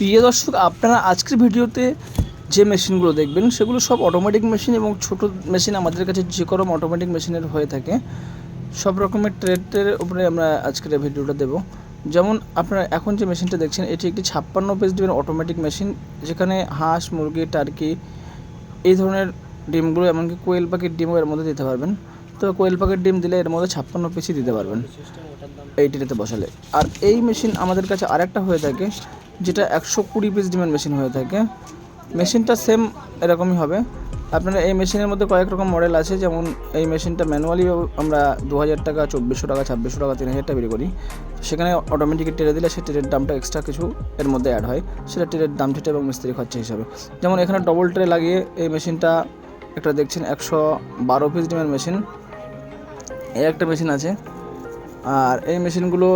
প্রিয় দর্শক, আপনারা আজকের ভিডিওতে যে মেশিনগুলো দেখবেন, সেগুলো সব অটোমেটিক মেশিন এবং ছোট মেশিন আমাদের কাছে যে কোনো অটোমেটিক মেশিনের হয়ে থাকে। সব রকমের ট্রেডের উপরে আমরা আজকের ভিডিওটা দেবো। যেমন আপনারা এখন যে মেশিনটা দেখছেন, এটি একটি ছাপ্পান্ন পিস ডিমের অটোমেটিক মেশিন যেখানে হাঁস, মুরগি টার্কি এই ধরনের ডিমগুলো, এমনকি কোয়েল পাখির ডিমও এর মধ্যে দিতে পারবেন। তো কোয়েল পাখির ডিম দিলে এর মধ্যে ছাপ্পান্ন পিসই দিতে পারবেন। এইটিতে বসালে। আর এই মেশিন আমাদের কাছে আরেকটা হয়ে থাকে যেটা একশো কুড়ি পিস ডিমের মেশিন হয়ে থাকে। মেশিনটা সেম এরকমই হবে। আপনারা এই মেশিনের মধ্যে কয়েক রকম মডেল আছে, যেমন এই মেশিনটা ম্যানুয়ালি আমরা দু হাজার টাকা, চব্বিশশো টাকা, ছাব্বিশশো টাকা, তিন হাজার টাকা বের করি। সেখানে অটোমেটিক টেরে দিলে সেই ট্রের দামটা এক্সট্রা কিছু এর মধ্যে অ্যাড হয়। সেটা ট্রের দাম, সেটা এবং মিস্ত্রি খরচা হিসাবে। যেমন এখানে ডবল ট্রে লাগিয়ে এই মেশিনটা একটা দেখছেন, একশো বারো পিস ডিমের মেশিন এই একটা মেশিন আছে। আর এই মেশিনগুলো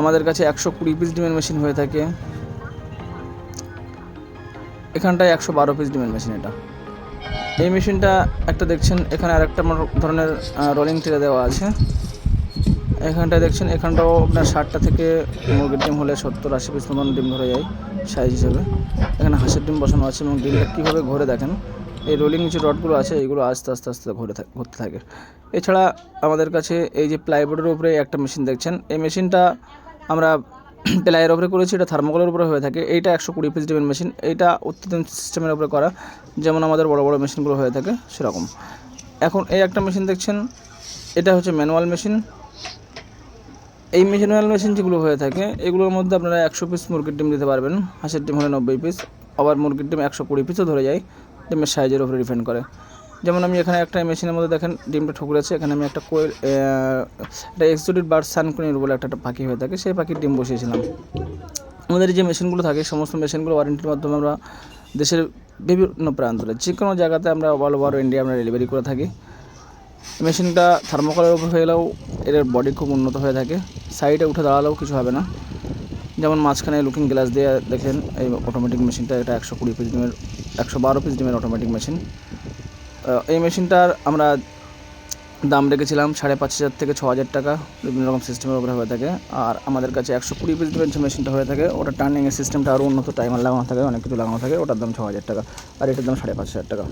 আমাদের কাছে একশো কুড়ি পিস ডিমের মেশিন হয়ে থাকে। এখানটায় একশো বারো পিস ডিমের মেশিন এটা। এই মেশিনটা একটা দেখছেন, এখানে আর একটা ধরনের রোলিং ট্রে দেওয়া আছে। এখানটায় দেখছেন, এখানটাও আপনার ষাটটা থেকে মুরগির ডিম হলে সত্তর আশি পিস মতন ডিম ধরে যায় সাইজ হিসেবে। এখানে হাঁসের ডিম বসানো আছে এবং ডিমটা কীভাবে ঘুরে দেখেন, এই রোলিং যে রডগুলো আছে, এইগুলো আস্তে আস্তে আস্তে ঘুরে ঘুরতে থাকে। এছাড়া আমাদের কাছে এই যে প্লাইবোর্ডের উপরে একটা মেশিন দেখছেন, এই মেশিনটা আমরা প্লাইয়ের ওপরে করেছি, এটা থার্মোকলের উপরে হয়ে থাকে। এইটা একশো কুড়ি পিস ডিমের মেশিন এইটা অত্যাধুনিক সিস্টেমের উপরে করা। যেমন আমাদের বড় বড় মেশিনগুলো হয়ে থাকে, সেরকম। এখন এই একটা মেশিন দেখছেন, এটা হচ্ছে ম্যানুয়াল মেশিন এই ম্যানুয়াল মেশিন যেগুলো হয়ে থাকে, এগুলোর মধ্যে আপনারা একশো পিস মুরগির ডিম দিতে পারবেন। হাঁসের ডিম হলে নব্বই পিস আবার মুরগির ডিম একশো কুড়ি পিসও ধরে যায়। ডিমের সাইজের উপরে ডিপেন্ড করে। যেমন আমি এখানে একটা মেশিনের মধ্যে দেখেন ডিমটা ঠুকরেছে, এখানে আমি একটা কোয়েল একটা এক্সোটিক বার্ড সানকুনির বলে একটা পাখি হয়ে থাকে, সেই পাখির ডিম বসিয়েছিলাম। আমাদের যে মেশিনগুলো থাকে, সমস্ত মেশিনগুলো ওয়ারেন্টির মাধ্যমে আমরা দেশের বিভিন্ন প্রান্তরে যে কোনো জায়গাতে আমরা অল ওভার ইন্ডিয়া আমরা ডেলিভারি করে থাকি। মেশিনটা থার্মোকলের উপর হয়ে গেলেও এর বডি খুব উন্নত হয়ে থাকে সাইডে উঠে দাঁড়ালেও কিছু হবে না। যেমন মাঝখানে লুকিং গ্লাস দিয়ে দেখেন, এই অটোমেটিক মেশিনটা এটা একশো কুড়ি পিস ডিমের, একশো বারো পিস ডিমের অটোমেটিক মেশিন এই মেশিনটার আমরা দাম রেখেছিলাম সাড়ে পাঁচ হাজার থেকে ছ হাজার টাকা, বিভিন্ন রকম সিস্টেমের উপরে হয়ে থাকে। আর আমাদের কাছে একশো কুড়ি পিস যে মেশিনটা হয়ে থাকে। ওটা টার্নিংয়ের সিস্টেমটা আরও উন্নত টাইমার লাগানো থাকে, অনেক কিছু লাগানো থাকে। ওটার দাম ছ হাজার টাকা। আর এটার দাম সাড়ে পাঁচ হাজার টাকা।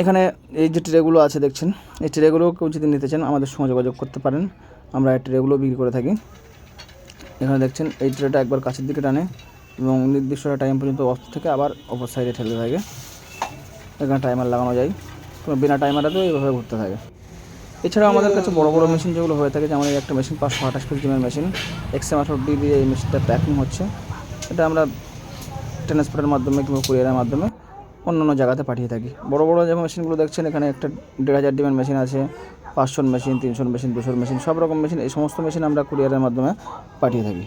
এখানে এই যে ট্রেগুলো আছে, দেখছেন? এই ট্রেগুলো কেউ যদি নিতে চান, আমাদের সঙ্গে যোগাযোগ করতে পারেন। আমরা এই ট্রেগুলো বিক্রি করে থাকি। এখানে দেখছেন, এই ট্রেটা একবার কাছের দিকে টানে এবং নির্দিষ্ট টাইম পর্যন্ত অফ থেকে আবার অপর সাইডে ঠেলে থাকে। এখানে টাইমার লাগানো যায়। কোনো বিনা টাইমারেতেও এইভাবে ঘুরতে থাকে। এছাড়াও আমাদের কাছে বড় বড় মেশিন যেগুলো হয়ে থাকে, যেমন এই একটা মেশিন পাঁচশো আঠাশ পিস ডিমের মেশিন এক্সএম আঠারো ডি দিয়ে এই মেশিনটা প্যাকিং হচ্ছে। এটা আমরা ট্রান্সপোর্টের মাধ্যমে কিংবা কুরিয়ারের মাধ্যমে অন্য অন্য জায়গাতে পাঠিয়ে থাকি। বড় বড় যে মেশিনগুলো দেখছেন, এখানে একটা দেড় হাজার ডিমের মেশিন আছে পাঁচশো মেশিন তিনশো মেশিন দুশোর মেশিন সব রকম মেশিন এই সমস্ত মেশিন আমরা কুরিয়ারের মাধ্যমে পাঠিয়ে থাকি।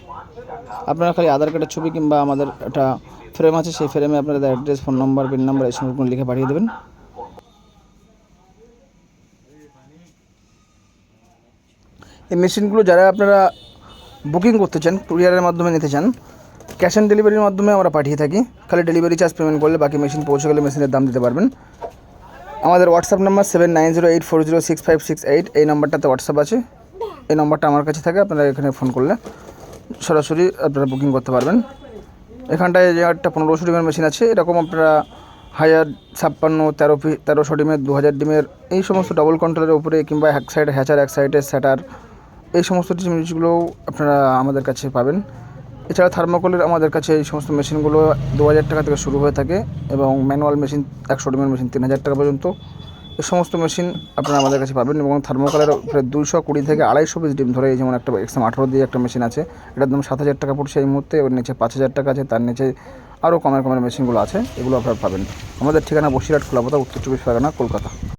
আপনারা খালি আধার কার্ডের ছবি কিংবা আমাদের একটা ফ্রেম আছে, সেই ফ্রেমে আপনাদের address phone number pin number এই সমস্তগুলো লিখে পাঠিয়ে দেবেন। এই মেশিনগুলো যারা আপনারা বুকিং করতে চান কুরিয়ারের মাধ্যমে নিতে চান ক্যাশ অন ডেলিভারির মাধ্যমে আমরা পাঠিয়ে থাকি। খালি ডেলিভারি চার্জ পেমেন্ট করলে বাকি মেশিন পৌঁছে গেলে মেশিনের দাম দিতে পারবেন। আমাদের WhatsApp number seven nine zero eight four zero six five six eight এই নাম্বারটাতে হোয়াটসঅ্যাপ আছে। এই নাম্বারটা আমার কাছে থাকে, আপনারা এখানে ফোন করলে। সরাসরি আপনারা বুকিং করতে পারবেন। এখানটায় যে একটা পনেরোশো ডিমের মেশিন আছে, এরকম আপনারা হাজার ছাপ্পান্ন, তেরো পি, তেরোশো ডিমের দু হাজার ডিমের, এই সমস্ত ডবল কন্ট্রোলের উপরে কিংবা এক সাইডে হ্যাচার এক সাইডে স্যাটার এই সমস্ত জিনিসগুলোও আপনারা আমাদের কাছে পাবেন। এছাড়া থার্মোকলের আমাদের কাছে এই সমস্ত মেশিনগুলো দু হাজার টাকা থেকে শুরু হয়ে থাকে এবং ম্যানুয়াল মেশিন একশো ডিমের মেশিন তিন হাজার টাকা পর্যন্ত। এই সমস্ত মেশিন আপনারা আমাদের কাছে পাবেন এবং থার্মোকলের প্রায় দুশো কুড়ি থেকে আড়াইশো পিস ডিম ধরে যেমন একটা এক্সাম আঠারো দিয়ে একটা মেশিন আছে। এটার দাম সাত হাজার টাকা পড়ছে এই মুহূর্তে, ওর নিচে পাঁচ হাজার টাকা আছে, তার নিচে আরও কমের কমের মেশিনগুলো আছে, এগুলো আপনারা পাবেন। আমাদের ঠিকানা বসিরহাট খোলাপাতা উত্তর চব্বিশ পরগনা, কলকাতা।